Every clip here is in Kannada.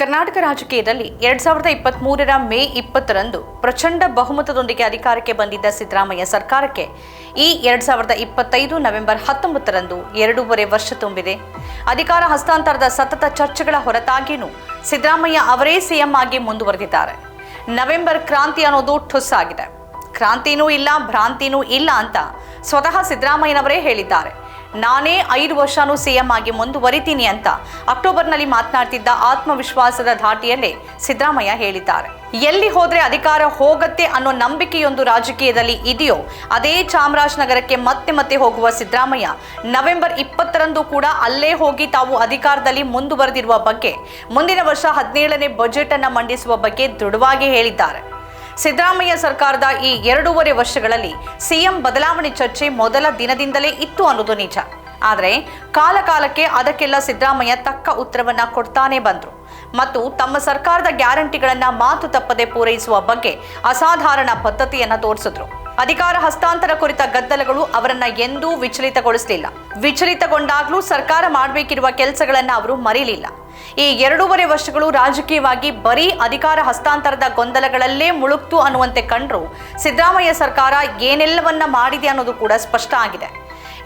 ಕರ್ನಾಟಕ ರಾಜಕೀಯದಲ್ಲಿ ಎರಡ್ ಸಾವಿರದ ಇಪ್ಪತ್ತ್ ಮೂರರ ಮೇ ಇಪ್ಪತ್ತರಂದು ಪ್ರಚಂಡ ಬಹುಮತದೊಂದಿಗೆ ಅಧಿಕಾರಕ್ಕೆ ಬಂದಿದ್ದ ಸಿದ್ದರಾಮಯ್ಯ ಸರ್ಕಾರಕ್ಕೆ ಈ ಎರಡ್ ಸಾವಿರದ ಇಪ್ಪತ್ತೈದು ನವೆಂಬರ್ ಹತ್ತೊಂಬತ್ತರಂದು ಎರಡೂವರೆ ವರ್ಷ ತುಂಬಿದೆ. ಅಧಿಕಾರ ಹಸ್ತಾಂತರದ ಸತತ ಚರ್ಚೆಗಳ ಹೊರತಾಗಿಯೂ ಸಿದ್ದರಾಮಯ್ಯ ಅವರೇ ಸಿಎಂ ಆಗಿ ಮುಂದುವರೆದಿದ್ದಾರೆ. ನವೆಂಬರ್ ಕ್ರಾಂತಿ ಅನ್ನೋದು ಠುಸ್ಸಾಗಿದೆ ಕ್ರಾಂತಿನೂ ಇಲ್ಲ, ಭ್ರಾಂತಿನೂ ಇಲ್ಲ ಅಂತ ಸ್ವತಃ ಸಿದ್ದರಾಮಯ್ಯನವರೇ ಹೇಳಿದ್ದಾರೆ. ನಾನೇ ಐದು ವರ್ಷನೂ ಸಿಎಂ ಆಗಿ ಮುಂದುವರಿತೀನಿ ಅಂತ ಅಕ್ಟೋಬರ್ನಲ್ಲಿ ಮಾತನಾಡ್ತಿದ್ದ ಆತ್ಮವಿಶ್ವಾಸದ ಧಾಟಿಯಲ್ಲೇ ಸಿದ್ದರಾಮಯ್ಯ ಹೇಳಿದ್ದಾರೆ. ಎಲ್ಲಿ ಹೋದ್ರೆ ಅಧಿಕಾರ ಹೋಗತ್ತೆ ಅನ್ನೋ ನಂಬಿಕೆಯೊಂದು ರಾಜಕೀಯದಲ್ಲಿ ಇದೆಯೋ, ಅದೇ ಚಾಮರಾಜನಗರಕ್ಕೆ ಮತ್ತೆ ಮತ್ತೆ ಹೋಗುವ ಸಿದ್ದರಾಮಯ್ಯ ನವೆಂಬರ್ ಇಪ್ಪತ್ತರಂದು ಕೂಡ ಅಲ್ಲೇ ಹೋಗಿ ತಾವು ಅಧಿಕಾರದಲ್ಲಿ ಮುಂದುವರೆದಿರುವ ಬಗ್ಗೆ, ಮುಂದಿನ ವರ್ಷ ಹದಿನೇಳನೇ ಬಜೆಟ್ ಅನ್ನ ಮಂಡಿಸುವ ಬಗ್ಗೆ ದೃಢವಾಗಿ ಹೇಳಿದ್ದಾರೆ. ಸಿದ್ದರಾಮಯ್ಯ ಸರ್ಕಾರದ ಈ ಎರಡೂವರೆ ವರ್ಷಗಳಲ್ಲಿ ಸಿಎಂ ಬದಲಾವಣೆ ಚರ್ಚೆ ಮೊದಲ ದಿನದಿಂದಲೇ ಇತ್ತು ಅನ್ನೋದು ನಿಜ. ಆದರೆ ಕಾಲಕಾಲಕ್ಕೆ ಅದಕ್ಕೆಲ್ಲ ಸಿದ್ದರಾಮಯ್ಯ ತಕ್ಕ ಉತ್ತರವನ್ನ ಕೊಡ್ತಾನೆ ಬಂದರು. ಮತ್ತು ತಮ್ಮ ಸರ್ಕಾರದ ಗ್ಯಾರಂಟಿಗಳನ್ನ ಮಾತು ತಪ್ಪದೆ ಪೂರೈಸುವ ಬಗ್ಗೆ ಅಸಾಧಾರಣ ಪದ್ಧತಿಯನ್ನ ತೋರಿಸಿದ್ರು. ಅಧಿಕಾರ ಹಸ್ತಾಂತರ ಕುರಿತ ಗದ್ದಲಗಳು ಅವರನ್ನ ಎಂದೂ ವಿಚಲಿತಗೊಳಿಸಲಿಲ್ಲ. ವಿಚಲಿತಗೊಂಡಾಗ್ಲೂ ಸರ್ಕಾರ ಮಾಡಬೇಕಿರುವ ಕೆಲಸಗಳನ್ನ ಅವರು ಮರೀಲಿಲ್ಲ. ಈ ಎರಡೂವರೆ ವರ್ಷಗಳು ರಾಜಕೀಯವಾಗಿ ಬರೀ ಅಧಿಕಾರ ಹಸ್ತಾಂತರದ ಗೊಂದಲಗಳಲ್ಲೇ ಮುಳುಗ್ತು ಅನ್ನುವಂತೆ ಕಂಡ್ರು ಸಿದ್ದರಾಮಯ್ಯ ಸರ್ಕಾರ ಏನೆಲ್ಲವನ್ನ ಮಾಡಿದೆ ಅನ್ನೋದು ಕೂಡ ಸ್ಪಷ್ಟ ಆಗಿದೆ.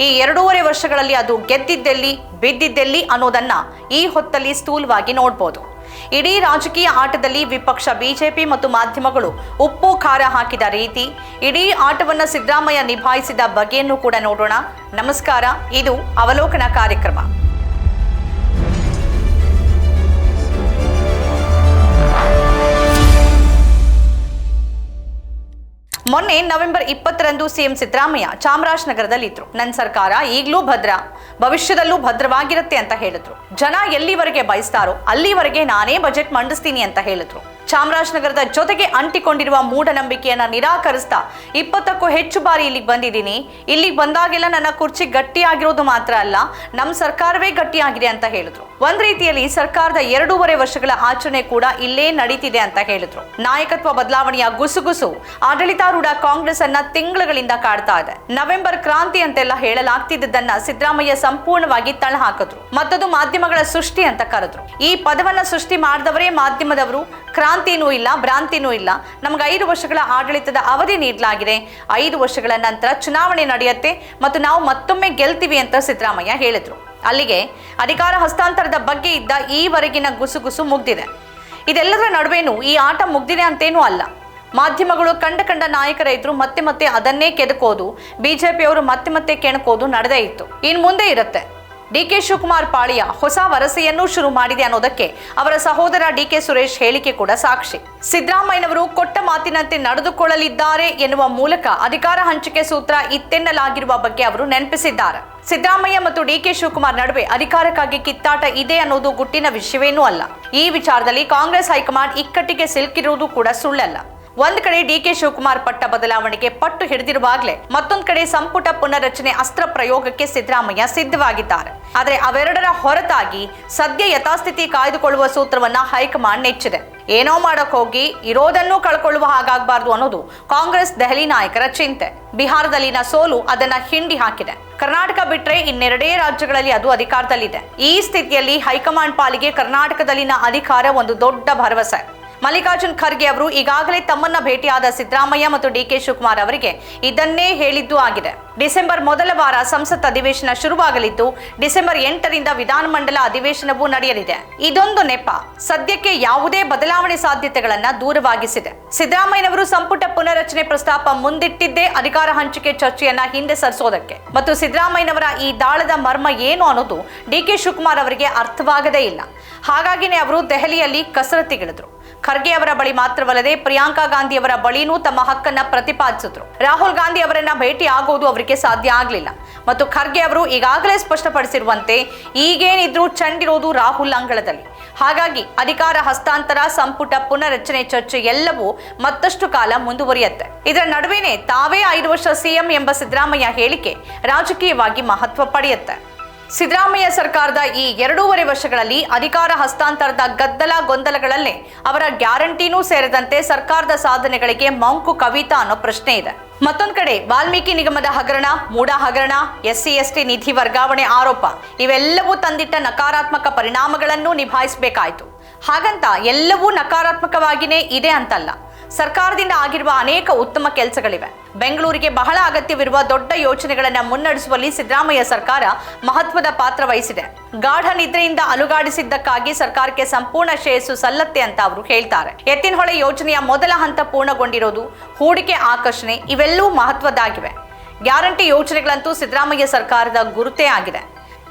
ಈ ಎರಡೂವರೆ ವರ್ಷಗಳಲ್ಲಿ ಅದು ಗೆದ್ದಿದ್ದೆಲ್ಲಿ, ಬಿದ್ದಿದ್ದೆಲ್ಲಿ ಅನ್ನೋದನ್ನ ಈ ಹೊತ್ತಲ್ಲಿ ಸ್ಥೂಲವಾಗಿ ನೋಡ್ಬೋದು. ಇಡೀ ರಾಜಕೀಯ ಆಟದಲ್ಲಿ ವಿಪಕ್ಷ, ಬಿಜೆಪಿ ಮತ್ತು ಮಾಧ್ಯಮಗಳು ಉಪ್ಪು, ಖಾರ ಹಾಕಿದ ರೀತಿ ಇಡೀ ಆಟವನ್ನ ಸಿದ್ದರಾಮಯ್ಯ ನಿಭಾಯಿಸಿದ ಬಗೆಯನ್ನು ಕೂಡ ನೋಡೋಣ. ನಮಸ್ಕಾರ, ಇದು ಅವಲೋಕನ ಕಾರ್ಯಕ್ರಮ. ಮೊನ್ನೆ ನವೆಂಬರ್ ಇಪ್ಪತ್ತರಂದು ಸಿಎಂ ಸಿದ್ದರಾಮಯ್ಯ ಚಾಮರಾಜನಗರದಲ್ಲಿದ್ರು ನನ್ನ ಸರ್ಕಾರ ಈಗಲೂ ಭದ್ರ. ಭವಿಷ್ಯದಲ್ಲೂ ಭದ್ರವಾಗಿರುತ್ತೆ ಅಂತ ಹೇಳಿದ್ರು. ಜನ ಎಲ್ಲಿವರೆಗೆ ಬಯಸ್ತಾರೋ ಅಲ್ಲಿವರೆಗೆ ನಾನೇ ಬಜೆಟ್ ಮಂಡಿಸ್ತೀನಿ ಅಂತ ಹೇಳಿದ್ರು. ಚಾಮರಾಜನಗರದ ಜೊತೆಗೆ ಅಂಟಿಕೊಂಡಿರುವ ಮೂಢನಂಬಿಕೆಯನ್ನ ನಿರಾಕರಿಸ್ತಾ ಇಪ್ಪತ್ತಕ್ಕೂ ಹೆಚ್ಚು ಬಾರಿ ಇಲ್ಲಿಗೆ ಬಂದಿದ್ದೀನಿ. ಇಲ್ಲಿಗೆ ಬಂದಾಗೆಲ್ಲ ನನ್ನ ಕುರ್ಚಿ ಗಟ್ಟಿಯಾಗಿರೋದು ಮಾತ್ರ ಅಲ್ಲ ನಮ್ಮ ಸರ್ಕಾರವೇ ಗಟ್ಟಿಯಾಗಿದೆ ಅಂತ ಹೇಳಿದ್ರು. ಒಂದ್ ರೀತಿಯಲ್ಲಿ ಸರ್ಕಾರದ ಎರಡೂವರೆ ವರ್ಷಗಳ ಆಚರಣೆ ಕೂಡ ಇಲ್ಲೇ ನಡೀತಿದೆ ಅಂತ ಹೇಳಿದ್ರು. ನಾಯಕತ್ವ ಬದಲಾವಣೆಯ ಗುಸುಗುಸು ಆಡಳಿತಾರೂಢ ಕಾಂಗ್ರೆಸ್ ಅನ್ನ ತಿಂಗಳುಗಳಿಂದ ಕಾಡ್ತಾ ಇದೆ. ನವೆಂಬರ್ ಕ್ರಾಂತಿ ಅಂತೆಲ್ಲ ಹೇಳಲಾಗ್ತಿದ್ದನ್ನ ಸಿದ್ದರಾಮಯ್ಯ ಸಂಪೂರ್ಣವಾಗಿ ತಳ ಹಾಕಿದ್ರು ಮತ್ತದು ಮಾಧ್ಯಮಗಳ ಸೃಷ್ಟಿ ಅಂತ ಕರೆದ್ರು. ಈ ಪದವನ್ನ ಸೃಷ್ಟಿ ಮಾಡಿದವರೇ ಮಾಧ್ಯಮದವರು. ಕ್ರಾಂತಿನೂ ಇಲ್ಲ, ಭ್ರಾಂತಿನೂ ಇಲ್ಲ. ನಮ್ಗೆ ಐದು ವರ್ಷಗಳ ಆಡಳಿತದ ಅವಧಿ ನೀಡಲಾಗಿದೆ. ಐದು ವರ್ಷಗಳ ನಂತರ ಚುನಾವಣೆ ನಡೆಯುತ್ತೆ ಮತ್ತು ನಾವು ಮತ್ತೊಮ್ಮೆ ಗೆಲ್ತೀವಿ ಅಂತ ಸಿದ್ದರಾಮಯ್ಯ ಹೇಳಿದ್ರು. ಅಲ್ಲಿಗೆ ಅಧಿಕಾರ ಹಸ್ತಾಂತರದ ಬಗ್ಗೆ ಇದ್ದ ಈವರೆಗಿನ ಗುಸುಗುಸು ಮುಗ್ದಿದೆ. ಇದೆಲ್ಲದರ ನಡುವೆನೂ ಈ ಆಟ ಮುಗ್ದಿದೆ ಅಂತೇನೂ ಅಲ್ಲ. ಮಾಧ್ಯಮಗಳು ಕಂಡ ಕಂಡ ನಾಯಕರ ಇದ್ರು ಮತ್ತೆ ಮತ್ತೆ ಅದನ್ನೇ ಕೆದಕೋದು, ಬಿಜೆಪಿಯವರು ಮತ್ತೆ ಮತ್ತೆ ಕೆಣಕೋದು ನಡೆದೇ ಇತ್ತು. ಇನ್ನು ಮುಂದೆ ಇರುತ್ತೆ. ಡಿ ಕೆ ಶಿವಕುಮಾರ್ ಪಾಳಿಯ ಹೊಸ ವರಸೆಯನ್ನೂ ಶುರು ಮಾಡಿದೆ ಅನ್ನೋದಕ್ಕೆ ಅವರ ಸಹೋದರ ಡಿ ಕೆ ಸುರೇಶ್ ಹೇಳಿಕೆ ಕೂಡ ಸಾಕ್ಷಿ. ಸಿದ್ದರಾಮಯ್ಯನವರು ಕೊಟ್ಟ ಮಾತಿನಂತೆ ನಡೆದುಕೊಳ್ಳಲಿದ್ದಾರೆ ಎನ್ನುವ ಮೂಲಕ ಅಧಿಕಾರ ಹಂಚಿಕೆ ಸೂತ್ರ ಇತ್ತೆನ್ನಲಾಗಿರುವ ಬಗ್ಗೆ ಅವರು ನೆನಪಿಸಿದ್ದಾರೆ. ಸಿದ್ದರಾಮಯ್ಯ ಮತ್ತು ಡಿ ಕೆ ಶಿವಕುಮಾರ್ ನಡುವೆ ಅಧಿಕಾರಕ್ಕಾಗಿ ಕಿತ್ತಾಟ ಇದೆ ಅನ್ನೋದು ಗುಟ್ಟಿನ ವಿಷಯವೇನೂ ಅಲ್ಲ. ಈ ವಿಚಾರದಲ್ಲಿ ಕಾಂಗ್ರೆಸ್ ಹೈಕಮಾಂಡ್ ಇಕ್ಕಟ್ಟಿಗೆ ಸಿಲುಕಿರುವುದು ಕೂಡ ಸುಳ್ಳಲ್ಲ. ಒಂದ್ ಕಡೆ ಡಿ ಕೆ ಶಿವಕುಮಾರ್ ಪಟ್ಟ ಬದಲಾವಣೆಗೆ ಪಟ್ಟು ಹಿಡಿದಿರುವಾಗಲೇ ಮತ್ತೊಂದ್ ಕಡೆ ಸಂಪುಟ ಪುನರ್ರಚನೆ ಅಸ್ತ್ರ ಪ್ರಯೋಗಕ್ಕೆ ಸಿದ್ದರಾಮಯ್ಯ ಸಿದ್ಧವಾಗಿದ್ದಾರೆ. ಆದರೆ ಅವೆರಡರ ಹೊರತಾಗಿ ಸದ್ಯ ಯಥಾಸ್ಥಿತಿ ಕಾಯ್ದುಕೊಳ್ಳುವ ಸೂತ್ರವನ್ನ ಹೈಕಮಾಂಡ್ ನೆಚ್ಚಿದೆ. ಏನೋ ಮಾಡಕ್ ಹೋಗಿ ಇರೋದನ್ನೂ ಕಳ್ಕೊಳ್ಳುವ ಹಾಗಾಗಬಾರ್ದು ಅನ್ನೋದು ಕಾಂಗ್ರೆಸ್ ದೆಹಲಿ ನಾಯಕರ ಚಿಂತೆ. ಬಿಹಾರದಲ್ಲಿನ ಸೋಲು ಅದನ್ನ ಹಿಂಡಿ ಹಾಕಿದೆ. ಕರ್ನಾಟಕ ಬಿಟ್ರೆ ಇನ್ನೆರಡೇ ರಾಜ್ಯಗಳಲ್ಲಿ ಅದು ಅಧಿಕಾರದಲ್ಲಿದೆ. ಈ ಸ್ಥಿತಿಯಲ್ಲಿ ಹೈಕಮಾಂಡ್ ಪಾಲಿಗೆ ಕರ್ನಾಟಕದಲ್ಲಿನ ಅಧಿಕಾರ ಒಂದು ದೊಡ್ಡ ಭರವಸೆ. ಮಲ್ಲಿಕಾರ್ಜುನ್ ಖರ್ಗೆ ಅವರು ಈಗಾಗಲೇ ತಮ್ಮನ್ನ ಭೇಟಿಯಾದ ಸಿದ್ದರಾಮಯ್ಯ ಮತ್ತು ಡಿ ಕೆ ಶಿವಕುಮಾರ್ ಅವರಿಗೆ ಇದನ್ನೇ ಹೇಳಿದ್ದು ಆಗಿದೆ. ಡಿಸೆಂಬರ್ ಮೊದಲ ವಾರ ಸಂಸತ್ ಅಧಿವೇಶನ ಶುರುವಾಗಲಿದ್ದು, ಡಿಸೆಂಬರ್ ಎಂಟರಿಂದ ವಿಧಾನಮಂಡಲ ಅಧಿವೇಶನವೂ ನಡೆಯಲಿದೆ. ಇದೊಂದು ನೆಪ. ಸದ್ಯಕ್ಕೆ ಯಾವುದೇ ಬದಲಾವಣೆ ಸಾಧ್ಯತೆಗಳನ್ನ ದೂರವಾಗಿಸಿದೆ. ಸಿದ್ದರಾಮಯ್ಯನವರು ಸಂಪುಟ ಪುನರಚನೆ ಪ್ರಸ್ತಾಪ ಮುಂದಿಟ್ಟಿದ್ದೇ ಅಧಿಕಾರ ಹಂಚಿಕೆ ಚರ್ಚೆಯನ್ನ ಹಿಂದೆ ಸರಿಸೋದಕ್ಕೆ. ಮತ್ತು ಸಿದ್ದರಾಮಯ್ಯನವರ ಈ ದಾಳದ ಮರ್ಮ ಏನು ಅನ್ನೋದು ಡಿ ಕೆ ಶಿವಕುಮಾರ್ ಅವರಿಗೆ ಅರ್ಥವಾಗದೇ ಇಲ್ಲ. ಹಾಗಾಗಿನೇ ಅವರು ದೆಹಲಿಯಲ್ಲಿ ಕಸರತ್ತಿಗಿಳಿದ್ರು. ಖರ್ಗೆ ಅವರ ಬಳಿ ಮಾತ್ರವಲ್ಲದೆ ಪ್ರಿಯಾಂಕಾ ಗಾಂಧಿ ಅವರ ಬಳಿನೂ ತಮ್ಮ ಹಕ್ಕನ್ನ ಪ್ರತಿಪಾದಿಸಿದ್ರು. ರಾಹುಲ್ ಗಾಂಧಿ ಅವರನ್ನ ಭೇಟಿ ಆಗೋದು ಅವರಿಗೆ ಸಾಧ್ಯ ಆಗಲಿಲ್ಲ. ಮತ್ತು ಖರ್ಗೆ ಅವರು ಈಗಾಗಲೇ ಸ್ಪಷ್ಟಪಡಿಸಿರುವಂತೆ ಈಗೇನಿದ್ರು ಚಂಡಿರೋದು ರಾಹುಲ್ ಅಂಗಳದಲ್ಲಿ. ಹಾಗಾಗಿ ಅಧಿಕಾರ ಹಸ್ತಾಂತರ, ಸಂಪುಟ ಪುನರಚನೆ ಚರ್ಚೆ ಎಲ್ಲವೂ ಮತ್ತಷ್ಟು ಕಾಲ ಮುಂದುವರಿಯುತ್ತೆ. ಇದರ ನಡುವೆನೆ ತಾವೇ ಐದು ವರ್ಷ ಸಿಎಂ ಎಂಬ ಸಿದ್ದರಾಮಯ್ಯ ಹೇಳಿಕೆ ರಾಜಕೀಯವಾಗಿ ಮಹತ್ವ ಪಡೆಯುತ್ತೆ. ಸಿದ್ದರಾಮಯ್ಯ ಸರ್ಕಾರದ ಈ ಎರಡೂವರೆ ವರ್ಷಗಳಲ್ಲಿ ಅಧಿಕಾರ ಹಸ್ತಾಂತರದ ಗದ್ದಲ ಗೊಂದಲಗಳಲ್ಲೇ ಅವರ ಗ್ಯಾರಂಟಿನೂ ಸೇರಿದಂತೆ ಸರ್ಕಾರದ ಸಾಧನೆಗಳಿಗೆ ಮಂಕು ಕವಿತಾ ಅನ್ನೋ ಪ್ರಶ್ನೆ ಇದೆ. ಮತ್ತೊಂದು ಕಡೆ, ವಾಲ್ಮೀಕಿ ನಿಗಮದ ಹಗರಣ ಮೂಡ ಹಗರಣ, ಎಸ್ಸಿ, ಎಸ್ಟಿ ನಿಧಿ ವರ್ಗಾವಣೆ ಆರೋಪ, ಇವೆಲ್ಲವೂ ತಂದಿಟ್ಟ ನಕಾರಾತ್ಮಕ ಪರಿಣಾಮಗಳನ್ನು ನಿಭಾಯಿಸಬೇಕಾಯಿತು. ಹಾಗಂತ ಎಲ್ಲವೂ ನಕಾರಾತ್ಮಕವಾಗಿಯೇ ಇದೆ ಅಂತಲ್ಲ. ಸರ್ಕಾರದಿಂದ ಆಗಿರುವ ಅನೇಕ ಉತ್ತಮ ಕೆಲಸಗಳಿವೆ. ಬೆಂಗಳೂರಿಗೆ ಬಹಳ ಅಗತ್ಯವಿರುವ ದೊಡ್ಡ ಯೋಜನೆಗಳನ್ನ ಮುನ್ನಡೆಸುವಲ್ಲಿ ಸಿದ್ದರಾಮಯ್ಯ ಸರ್ಕಾರ ಮಹತ್ವದ ಪಾತ್ರ ವಹಿಸಿದೆ. ಗಾಢ ನಿದ್ರೆಯಿಂದ ಅಲುಗಾಡಿಸಿದ್ದಕ್ಕಾಗಿ ಸರ್ಕಾರಕ್ಕೆ ಸಂಪೂರ್ಣ ಶ್ರೇಯಸ್ಸು ಸಲ್ಲತ್ತೆ ಅಂತ ಅವರು ಹೇಳ್ತಾರೆ. ಎತ್ತಿನಹೊಳೆ ಯೋಜನೆಯ ಮೊದಲ ಹಂತ ಪೂರ್ಣಗೊಂಡಿರೋದು ಹೂಡಿಕೆ ಆಕರ್ಷಣೆ ಇವೆಲ್ಲವೂ ಮಹತ್ವದ್ದಾಗಿವೆ. ಗ್ಯಾರಂಟಿ ಯೋಜನೆಗಳಂತೂ ಸಿದ್ದರಾಮಯ್ಯ ಸರ್ಕಾರದ ಗುರುತೇ ಆಗಿದೆ.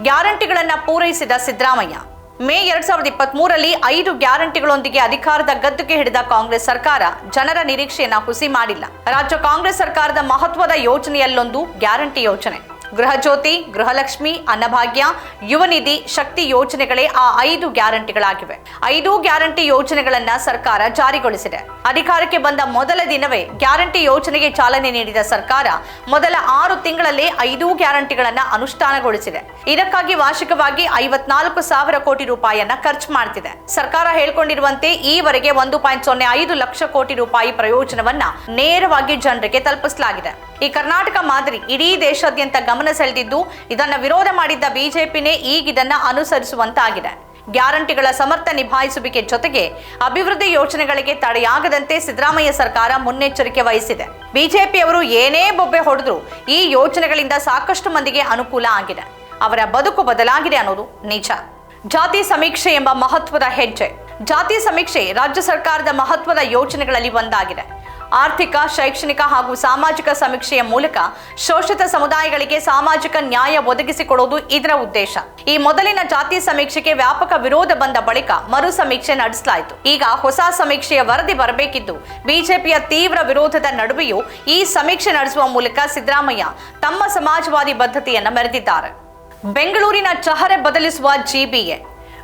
ಗ್ಯಾರಂಟಿಗಳನ್ನು ಪೂರೈಸಿದ ಸಿದ್ದರಾಮಯ್ಯ ಮೇ ಎರಡ್ ಸಾವಿರದ ಇಪ್ಪತ್ತ್ ಮೂರರಲ್ಲಿ ಐದು ಗ್ಯಾರಂಟಿಗಳೊಂದಿಗೆ ಅಧಿಕಾರದ ಗದ್ದುಗೆ ಹಿಡಿದ ಕಾಂಗ್ರೆಸ್ ಸರ್ಕಾರ ಜನರ ನಿರೀಕ್ಷೆಯನ್ನ ಹುಸಿ ಮಾಡಿಲ್ಲ. ರಾಜ್ಯ ಕಾಂಗ್ರೆಸ್ ಸರ್ಕಾರದ ಮಹತ್ವದ ಯೋಜನೆಯಲ್ಲೊಂದು ಗ್ಯಾರಂಟಿ ಯೋಜನೆ. ಗೃಹ ಜ್ಯೋತಿ ಗೃಹಲಕ್ಷ್ಮಿ, ಅನ್ನಭಾಗ್ಯ, ಯುವನಿಧಿ, ಶಕ್ತಿ ಯೋಜನೆಗಳೇ ಆ ಐದು ಗ್ಯಾರಂಟಿಗಳಾಗಿವೆ. ಐದು ಗ್ಯಾರಂಟಿ ಯೋಜನೆಗಳನ್ನ ಸರ್ಕಾರ ಜಾರಿಗೊಳಿಸಿದೆ. ಅಧಿಕಾರಕ್ಕೆ ಬಂದ ಮೊದಲ ದಿನವೇ ಗ್ಯಾರಂಟಿ ಯೋಜನೆಗೆ ಚಾಲನೆ ನೀಡಿದ ಸರ್ಕಾರ ಮೊದಲ ಆರು ತಿಂಗಳಲ್ಲಿ ಐದು ಗ್ಯಾರಂಟಿಗಳನ್ನ ಅನುಷ್ಠಾನಗೊಳಿಸಿದೆ. ಇದಕ್ಕಾಗಿ ವಾರ್ಷಿಕವಾಗಿ ಐವತ್ನಾಲ್ಕು ಸಾವಿರ ಕೋಟಿ ರೂಪಾಯಿಯನ್ನ ಖರ್ಚು ಮಾಡ್ತಿದೆ. ಸರ್ಕಾರ ಹೇಳ್ಕೊಂಡಿರುವಂತೆ ಈವರೆಗೆ ಒಂದು ಪಾಯಿಂಟ್ ಸೊನ್ನೆ ಐದು ಲಕ್ಷ ಕೋಟಿ ರೂಪಾಯಿ ಪ್ರಯೋಜನವನ್ನ ನೇರವಾಗಿ ಜನರಿಗೆ ತಲುಪಿಸಲಾಗಿದೆ. ಈ ಕರ್ನಾಟಕ ಮಾದರಿ ಇಡೀ ದೇಶಾದ್ಯಂತ ಗಮನ ಸೆಳೆದಿದ್ದು, ಇದನ್ನು ವಿರೋಧ ಮಾಡಿದ್ದ ಬಿಜೆಪಿನೇ ಇದನ್ನು ಅನುಸರಿಸುವಂತಾಗಿದೆ. ಗ್ಯಾರಂಟಿಗಳ ಸಮರ್ಥ ನಿಭಾಯಿಸುವಿಕೆ ಜೊತೆಗೆ ಅಭಿವೃದ್ಧಿ ಯೋಜನೆಗಳಿಗೆ ತಡೆಯಾಗದಂತೆ ಸಿದ್ದರಾಮಯ್ಯ ಸರ್ಕಾರ ಮುನ್ನೆಚ್ಚರಿಕೆ ವಹಿಸಿದೆ. ಬಿಜೆಪಿಯವರು ಏನೇ ಬೊಬ್ಬೆ ಹೊಡೆದ್ರು ಈ ಯೋಜನೆಗಳಿಂದ ಸಾಕಷ್ಟು ಮಂದಿಗೆ ಅನುಕೂಲ ಆಗಿದೆ. ಅವರ ಬದುಕು ಬದಲಾಗಿದೆ ಅನ್ನೋದು ನಿಜ. ಜಾತಿ ಸಮೀಕ್ಷೆ ಎಂಬ ಮಹತ್ವದ ಹೆಜ್ಜೆ. ಜಾತಿ ಸಮೀಕ್ಷೆ ರಾಜ್ಯ ಸರ್ಕಾರದ ಮಹತ್ವದ ಯೋಜನೆಗಳಲ್ಲಿ ಒಂದಾಗಿದೆ. ಆರ್ಥಿಕ, ಶೈಕ್ಷಣಿಕ ಹಾಗೂ ಸಾಮಾಜಿಕ ಸಮೀಕ್ಷೆಯ ಮೂಲಕ ಶೋಷಿತ ಸಮುದಾಯಗಳಿಗೆ ಸಾಮಾಜಿಕ ನ್ಯಾಯ ಒದಗಿಸಿಕೊಡುವುದು ಇದರ ಉದ್ದೇಶ. ಈ ಮೊದಲಿನ ಜಾತಿ ಸಮೀಕ್ಷೆಗೆ ವ್ಯಾಪಕ ವಿರೋಧ ಬಂದ ಬಳಿಕ ಮರು ಸಮೀಕ್ಷೆ ನಡೆಸಲಾಯಿತು. ಈಗ ಹೊಸ ಸಮೀಕ್ಷೆಯ ವರದಿ ಬರಬೇಕಿದ್ದು, ಬಿಜೆಪಿಯ ತೀವ್ರ ವಿರೋಧದ ನಡುವೆಯೂ ಈ ಸಮೀಕ್ಷೆ ನಡೆಸುವ ಮೂಲಕ ಸಿದ್ದರಾಮಯ್ಯ ತಮ್ಮ ಸಮಾಜವಾದಿ ಬದ್ಧತೆಯನ್ನು ಮೆರೆದಿದ್ದಾರೆ. ಬೆಂಗಳೂರಿನ ಚಹರೆ ಬದಲಿಸುವ ಜಿಬಿಎ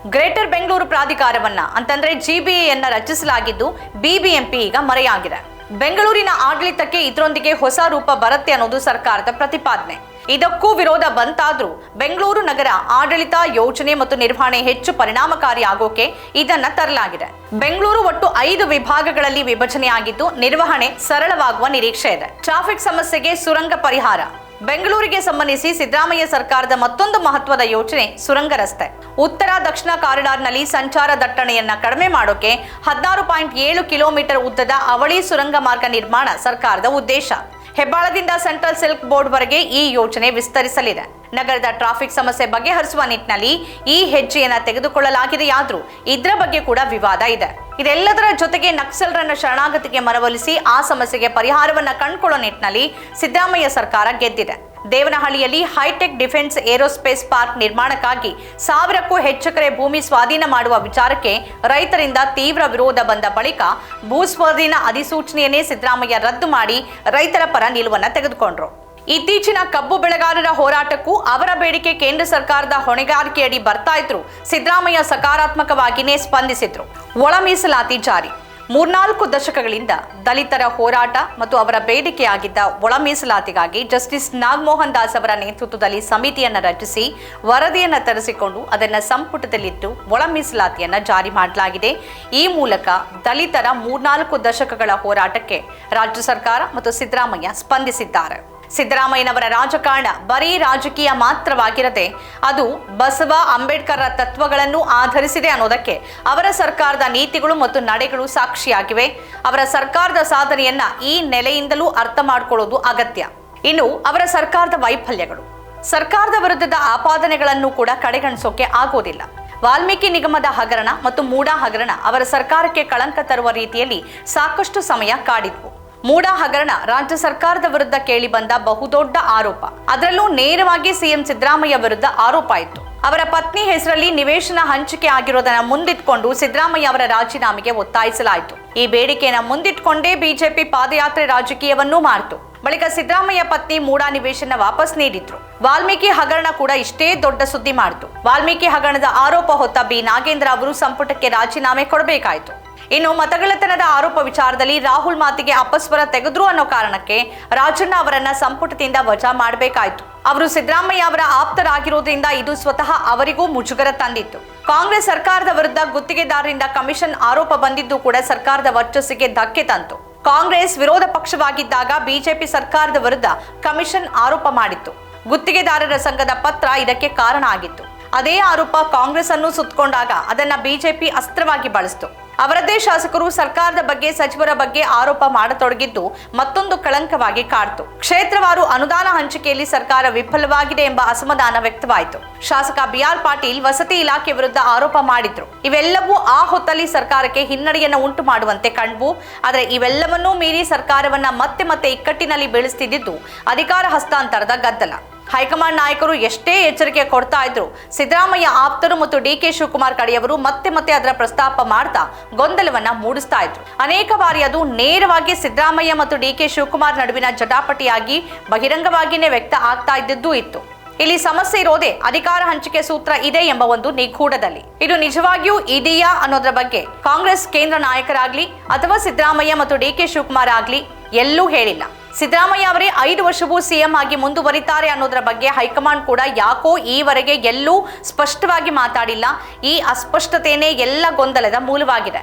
ಗ್ರೇಟರ್ ಬೆಂಗಳೂರು ಪ್ರಾಧಿಕಾರವನ್ನ ಅಂತಂದ್ರೆ ಜಿಬಿಎಯನ್ನ ರಚಿಸಲಾಗಿದ್ದು ಬಿಬಿಎಂಪಿ ಈಗ ಮರೆಯಾಗಿದೆ. ಬೆಂಗಳೂರಿನ ಆಡಳಿತಕ್ಕೆ ಇದರೊಂದಿಗೆ ಹೊಸ ರೂಪ ಬರುತ್ತೆ ಅನ್ನೋದು ಸರ್ಕಾರದ ಪ್ರತಿಪಾದನೆ. ಇದಕ್ಕೂ ವಿರೋಧ ಬಂತಾದ್ರೂ ಬೆಂಗಳೂರು ನಗರ ಆಡಳಿತ ಯೋಜನೆ ಮತ್ತು ನಿರ್ವಹಣೆ ಹೆಚ್ಚು ಪರಿಣಾಮಕಾರಿ ಆಗೋಕೆ ಇದನ್ನ ತರಲಾಗಿದೆ. ಬೆಂಗಳೂರು ಒಟ್ಟು ಐದು ವಿಭಾಗಗಳಲ್ಲಿ ವಿಭಜನೆಯಾಗಿದ್ದು, ನಿರ್ವಹಣೆ ಸರಳವಾಗುವ ನಿರೀಕ್ಷೆ ಇದೆ. ಟ್ರಾಫಿಕ್ ಸಮಸ್ಯೆಗೆ ಸುರಂಗ ಪರಿಹಾರ. ಬೆಂಗಳೂರಿಗೆ ಸಂಬಂಧಿಸಿ ಸಿದ್ದರಾಮಯ್ಯ ಸರ್ಕಾರದ ಮತ್ತೊಂದು ಮಹತ್ವದ ಯೋಜನೆ ಸುರಂಗ ರಸ್ತೆ. ಉತ್ತರ ದಕ್ಷಿಣ ಕಾರಿಡಾರ್ನಲ್ಲಿ ಸಂಚಾರ ದಟ್ಟಣೆಯನ್ನ ಕಡಿಮೆ ಮಾಡೋಕೆ ಹದಿನಾರು ಪಾಯಿಂಟ್ ಏಳು ಕಿಲೋಮೀಟರ್ ಉದ್ದದ ಅವಳಿ ಸುರಂಗ ಮಾರ್ಗ ನಿರ್ಮಾಣ ಸರ್ಕಾರದ ಉದ್ದೇಶ. ಹೆಬ್ಬಾಳದಿಂದ ಸೆಂಟ್ರಲ್ ಸಿಲ್ಕ್ ಬೋರ್ಡ್ವರೆಗೆ ಈ ಯೋಜನೆ ವಿಸ್ತರಿಸಲಿದೆ. ನಗರದ ಟ್ರಾಫಿಕ್ ಸಮಸ್ಯೆ ಬಗೆಹರಿಸುವ ನಿಟ್ಟಿನಲ್ಲಿ ಈ ಹೆಜ್ಜೆಯನ್ನ ತೆಗೆದುಕೊಳ್ಳಲಾಗಿದೆಯಾದ್ರೂ ಇದರ ಬಗ್ಗೆ ಕೂಡ ವಿವಾದ ಇದೆ. ಇದೆಲ್ಲದರ ಜೊತೆಗೆ ನಕ್ಸಲರನ್ನ ಶರಣಾಗತಿಗೆ ಮನವೊಲಿಸಿ ಆ ಸಮಸ್ಯೆಗೆ ಪರಿಹಾರವನ್ನ ಕಂಡುಕೊಳ್ಳೋ ನಿಟ್ಟಿನಲ್ಲಿ ಸಿದ್ದರಾಮಯ್ಯ ಸರ್ಕಾರ ಗೆದ್ದಿದೆ. ದೇವನಹಳ್ಳಿಯಲ್ಲಿ hi tech defence aerospace park ನಿರ್ಮಾಣಕ್ಕಾಗಿ ಸಾವಿರಕ್ಕೂ ಹೆಚ್ಚು ಭೂಮಿ ಸ್ವಾಧೀನ ಮಾಡುವ ವಿಚಾರಕ್ಕೆ ರೈತರಿಂದ ತೀವ್ರ ವಿರೋಧ ಬಂದ ಬಳಿಕ ಭೂಸ್ವಾಧೀನ ಅಧಿಸೂಚನೆಯನ್ನೇ ಸಿದ್ದರಾಮಯ್ಯ ರದ್ದು ಮಾಡಿ ರೈತರ ಪರ ನಿಲುವನ್ನು ತೆಗೆದುಕೊಂಡ್ರು. ಇತ್ತೀಚಿನ ಕಬ್ಬು ಬೆಳೆಗಾರರ ಹೋರಾಟಕ್ಕೂ ಅವರ ಬೇಡಿಕೆ ಕೇಂದ್ರ ಸರ್ಕಾರದ ಹೊಣೆಗಾರಿಕೆಯಡಿ ಬರ್ತಾ ಇದ್ರು. ಸಿದ್ದರಾಮಯ್ಯ ಸಕಾರಾತ್ಮಕವಾಗಿಯೇ ಸ್ಪಂದಿಸಿದ್ರು. ಒಳ ಮೀಸಲಾತಿ ಜಾರಿ. ಮೂರ್ನಾಲ್ಕು ದಶಕಗಳಿಂದ ದಲಿತರ ಹೋರಾಟ ಮತ್ತು ಅವರ ಬೇಡಿಕೆಯಾಗಿದ್ದ ಒಳ ಮೀಸಲಾತಿಗಾಗಿ ಜಸ್ಟಿಸ್ ನಾಗಮೋಹನ್ ದಾಸ್ ಅವರ ನೇತೃತ್ವದಲ್ಲಿ ಸಮಿತಿಯನ್ನು ರಚಿಸಿ ವರದಿಯನ್ನು ತರಿಸಿಕೊಂಡು ಅದನ್ನು ಸಂಪುಟದಲ್ಲಿಟ್ಟು ಒಳ ಮೀಸಲಾತಿಯನ್ನು ಜಾರಿ ಮಾಡಲಾಗಿದೆ. ಈ ಮೂಲಕ ದಲಿತರ ಮೂರ್ನಾಲ್ಕು ದಶಕಗಳ ಹೋರಾಟಕ್ಕೆ ರಾಜ್ಯ ಸರ್ಕಾರ ಮತ್ತು ಸಿದ್ದರಾಮಯ್ಯ ಸ್ಪಂದಿಸಿದ್ದಾರೆ. ಸಿದ್ದರಾಮಯ್ಯನವರ ರಾಜಕಾರಣ ಬರೀ ರಾಜಕೀಯ ಮಾತ್ರವಾಗಿರದೆ ಅದು ಬಸವ ಅಂಬೇಡ್ಕರ್ ತತ್ವಗಳನ್ನು ಆಧರಿಸಿದೆ ಅನ್ನೋದಕ್ಕೆ ಅವರ ಸರ್ಕಾರದ ನೀತಿಗಳು ಮತ್ತು ನಡೆಗಳು ಸಾಕ್ಷಿಯಾಗಿವೆ. ಅವರ ಸರ್ಕಾರದ ಸಾಧನೆಯನ್ನ ಈ ನೆಲೆಯಿಂದಲೂ ಅರ್ಥ ಮಾಡಿಕೊಳ್ಳೋದು ಅಗತ್ಯ. ಇನ್ನು ಅವರ ಸರ್ಕಾರದ ವೈಫಲ್ಯಗಳು. ಸರ್ಕಾರದ ವಿರುದ್ಧದ ಆಪಾದನೆಗಳನ್ನು ಕೂಡ ಕಡೆಗಣಿಸೋಕೆ ಆಗೋದಿಲ್ಲ. ವಾಲ್ಮೀಕಿ ನಿಗಮದ ಹಗರಣ ಮತ್ತು ಮೂಡಾ ಹಗರಣ ಅವರ ಸರ್ಕಾರಕ್ಕೆ ಕಳಂಕ ತರುವ ರೀತಿಯಲ್ಲಿ ಸಾಕಷ್ಟು ಸಮಯ ಕಾಡಿದ್ವು. ಮೂಡಾ ಹಗರಣ ರಾಜ್ಯ ಸರ್ಕಾರದ ವಿರುದ್ಧ ಕೇಳಿ ಬಂದ ಬಹುದೊಡ್ಡ ಆರೋಪ. ಅದರಲ್ಲೂ ನೇರವಾಗಿ ಸಿಎಂ ಸಿದ್ದರಾಮಯ್ಯ ವಿರುದ್ಧ ಆರೋಪ ಇತ್ತು. ಅವರ ಪತ್ನಿ ಹೆಸರಲ್ಲಿ ನಿವೇಶನ ಹಂಚಿಕೆ ಆಗಿರೋದನ್ನ ಮುಂದಿಟ್ಕೊಂಡು ಸಿದ್ದರಾಮಯ್ಯ ಅವರ ರಾಜೀನಾಮೆಗೆ ಒತ್ತಾಯಿಸಲಾಯಿತು. ಈ ಬೇಡಿಕೆಯನ್ನ ಮುಂದಿಟ್ಕೊಂಡೇ ಬಿಜೆಪಿ ಪಾದಯಾತ್ರೆ ರಾಜಕೀಯವನ್ನೂ ಮಾಡಿತು ಬಳಿಕ ಸಿದ್ದರಾಮಯ್ಯ ಪತ್ನಿ ಮೂಡಾ ನಿವೇಶನ ವಾಪಸ್ ನೀಡಿದ್ರು. ವಾಲ್ಮೀಕಿ ಹಗರಣ ಕೂಡ ಇಷ್ಟೇ ದೊಡ್ಡ ಸುದ್ದಿ ಮಾಡಿತು ವಾಲ್ಮೀಕಿ ಹಗರಣದ ಆರೋಪ ಹೊತ್ತ ಬಿ ನಾಗೇಂದ್ರ ಅವರು ಸಂಪುಟಕ್ಕೆ ರಾಜೀನಾಮೆ ಕೊಡಬೇಕಾಯಿತು. ಇನ್ನು ಮತಗಳತನದ ಆರೋಪ ವಿಚಾರದಲ್ಲಿ ರಾಹುಲ್ ಮಾತಿಗೆ ಅಪಸ್ವರ ತೆಗೆದ್ರು ಅನ್ನೋ ಕಾರಣಕ್ಕೆ ರಾಜಣ್ಣ ಅವರನ್ನ ಸಂಪುಟದಿಂದ ವಜಾ ಮಾಡಬೇಕಾಯಿತು. ಅವರು ಸಿದ್ದರಾಮಯ್ಯ ಅವರ ಆಪ್ತರಾಗಿರೋದ್ರಿಂದ ಇದು ಸ್ವತಃ ಅವರಿಗೂ ಮುಜುಗರ ತಂದಿತ್ತು. ಕಾಂಗ್ರೆಸ್ ಸರ್ಕಾರದ ವಿರುದ್ಧ ಗುತ್ತಿಗೆದಾರರಿಂದ ಕಮಿಷನ್ ಆರೋಪ ಬಂದಿದ್ದು ಕೂಡ ಸರ್ಕಾರದ ವರ್ಚಸ್ಸಿಗೆ ಧಕ್ಕೆ ತಂತು. ಕಾಂಗ್ರೆಸ್ ವಿರೋಧ ಪಕ್ಷವಾಗಿದ್ದಾಗ ಬಿಜೆಪಿ ಸರ್ಕಾರದ ವಿರುದ್ಧ ಕಮಿಷನ್ ಆರೋಪ ಮಾಡಿತ್ತು. ಗುತ್ತಿಗೆದಾರರ ಸಂಘದ ಪತ್ರ ಇದಕ್ಕೆ ಕಾರಣ ಆಗಿತ್ತು. ಅದೇ ಆರೋಪ ಕಾಂಗ್ರೆಸ್ ಅನ್ನು ಸುತ್ತಕೊಂಡಾಗ ಅದನ್ನ ಬಿಜೆಪಿ ಅಸ್ತ್ರವಾಗಿ ಬಳಸಿತು. ಅವರದ್ದೇ ಶಾಸಕರು ಸರ್ಕಾರದ ಬಗ್ಗೆ, ಸಚಿವರ ಬಗ್ಗೆ ಆರೋಪ ಮಾಡತೊಡಗಿದ್ದು ಮತ್ತೊಂದು ಕಳಂಕವಾಗಿ ಕಾಡ್ತು. ಕ್ಷೇತ್ರವಾರು ಅನುದಾನ ಹಂಚಿಕೆಯಲ್ಲಿ ಸರ್ಕಾರ ವಿಫಲವಾಗಿದೆ ಎಂಬ ಅಸಮಾಧಾನ ವ್ಯಕ್ತವಾಯಿತು. ಶಾಸಕ ಬಿಆರ್ ಪಾಟೀಲ್ ವಸತಿ ಇಲಾಖೆ ವಿರುದ್ಧ ಆರೋಪ ಮಾಡಿದ್ರು. ಇವೆಲ್ಲವೂ ಆ ಹೊತ್ತಲ್ಲಿ ಸರ್ಕಾರಕ್ಕೆ ಹಿನ್ನಡೆಯನ್ನು ಉಂಟು ಮಾಡುವಂತೆ ಕಂಡ್ವು. ಆದರೆ ಇವೆಲ್ಲವನ್ನೂ ಮೀರಿ ಸರ್ಕಾರವನ್ನ ಮತ್ತೆ ಮತ್ತೆ ಇಕ್ಕಟ್ಟಿನಲ್ಲಿ ಬೀಳಿಸ್ತಿದ್ದು ಅಧಿಕಾರ ಹಸ್ತಾಂತರದ ಗದ್ದಲ. ಹೈಕಮಾಂಡ್ ನಾಯಕರು ಎಷ್ಟೇ ಎಚ್ಚರಿಕೆ ಕೊಡ್ತಾ ಇದ್ರು ಸಿದ್ದರಾಮಯ್ಯ ಆಪ್ತರು ಮತ್ತು ಡಿ ಕೆ ಶಿವಕುಮಾರ್ ಕಡೆಯವರು ಮತ್ತೆ ಮತ್ತೆ ಅದರ ಪ್ರಸ್ತಾಪ ಮಾಡ್ತಾ ಗೊಂದಲವನ್ನ ಮೂಡಿಸ್ತಾ ಇದ್ರು. ಅನೇಕ ಬಾರಿ ಅದು ನೇರವಾಗಿ ಸಿದ್ದರಾಮಯ್ಯ ಮತ್ತು ಡಿ ಕೆ ಶಿವಕುಮಾರ್ ನಡುವಿನ ಜಟಾಪಟಿಯಾಗಿ ಬಹಿರಂಗವಾಗಿಯೇ ವ್ಯಕ್ತ ಆಗ್ತಾ ಇದ್ದಿದ್ದೂ ಇತ್ತು. ಇಲ್ಲಿ ಸಮಸ್ಯೆ ಇರೋದೇ ಅಧಿಕಾರ ಹಂಚಿಕೆ ಸೂತ್ರ ಇದೆ ಎಂಬ ಒಂದು ನಿಗೂಢದಲ್ಲಿ. ಇದು ನಿಜವಾಗಿಯೂ ಇದೆಯಾ ಅನ್ನೋದ್ರ ಬಗ್ಗೆ ಕಾಂಗ್ರೆಸ್ ಕೇಂದ್ರ ನಾಯಕರಾಗ್ಲಿ ಅಥವಾ ಸಿದ್ದರಾಮಯ್ಯ ಮತ್ತು ಡಿ ಕೆ ಶಿವಕುಮಾರ್ ಆಗ್ಲಿ ಎಲ್ಲೂ ಹೇಳಿಲ್ಲ. ಸಿದ್ದರಾಮಯ್ಯ ಅವರೇ ಐದು ವರ್ಷವೂ ಸಿಎಂ ಆಗಿ ಮುಂದುವರಿತಾರೆ ಅನ್ನೋದರ ಬಗ್ಗೆ ಹೈಕಮಾಂಡ್ ಕೂಡ ಯಾಕೋ ಈವರೆಗೆ ಎಲ್ಲೂ ಸ್ಪಷ್ಟವಾಗಿ ಮಾತಾಡಿಲ್ಲ. ಈ ಅಸ್ಪಷ್ಟತೆಯೇ ಎಲ್ಲ ಗೊಂದಲದ ಮೂಲವಾಗಿದೆ.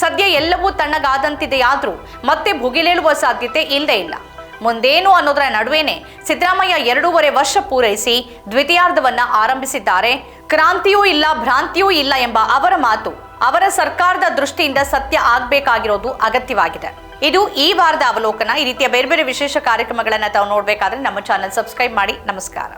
ಸದ್ಯ ಎಲ್ಲವೂ ತಣ್ಣಗಾದಂತಿದೆಯಾದರೂ ಮತ್ತೆ ಭುಗಿಲೇಳುವ ಸಾಧ್ಯತೆ ಇಲ್ಲದೇ ಇಲ್ಲ. ಮುಂದೇನು ಅನ್ನೋದರ ನಡುವೆನೆ ಸಿದ್ದರಾಮಯ್ಯ ಎರಡೂವರೆ ವರ್ಷ ಪೂರೈಸಿ ದ್ವಿತೀಯಾರ್ಧವನ್ನ ಆರಂಭಿಸಿದ್ದಾರೆ. ಕ್ರಾಂತಿಯೂ ಇಲ್ಲ, ಭ್ರಾಂತಿಯೂ ಇಲ್ಲ ಎಂಬ ಅವರ ಮಾತು ಅವರ ಸರ್ಕಾರದ ದೃಷ್ಟಿಯಿಂದ ಸತ್ಯ ಆಗಬೇಕಾಗಿರೋದು ಅಗತ್ಯವಾಗಿದೆ. ಇದು ಈ ವಾರದ ಅವಲೋಕನ. ಈ ರೀತಿಯ ಬೇರೆ ಬೇರೆ ವಿಶೇಷ ಕಾರ್ಯಕ್ರಮಗಳನ್ನು ತಾವು ನೋಡಬೇಕಾದ್ರೆ ನಮ್ಮ ಚಾನಲ್ ಸಬ್ಸ್ಕ್ರೈಬ್ ಮಾಡಿ. ನಮಸ್ಕಾರ.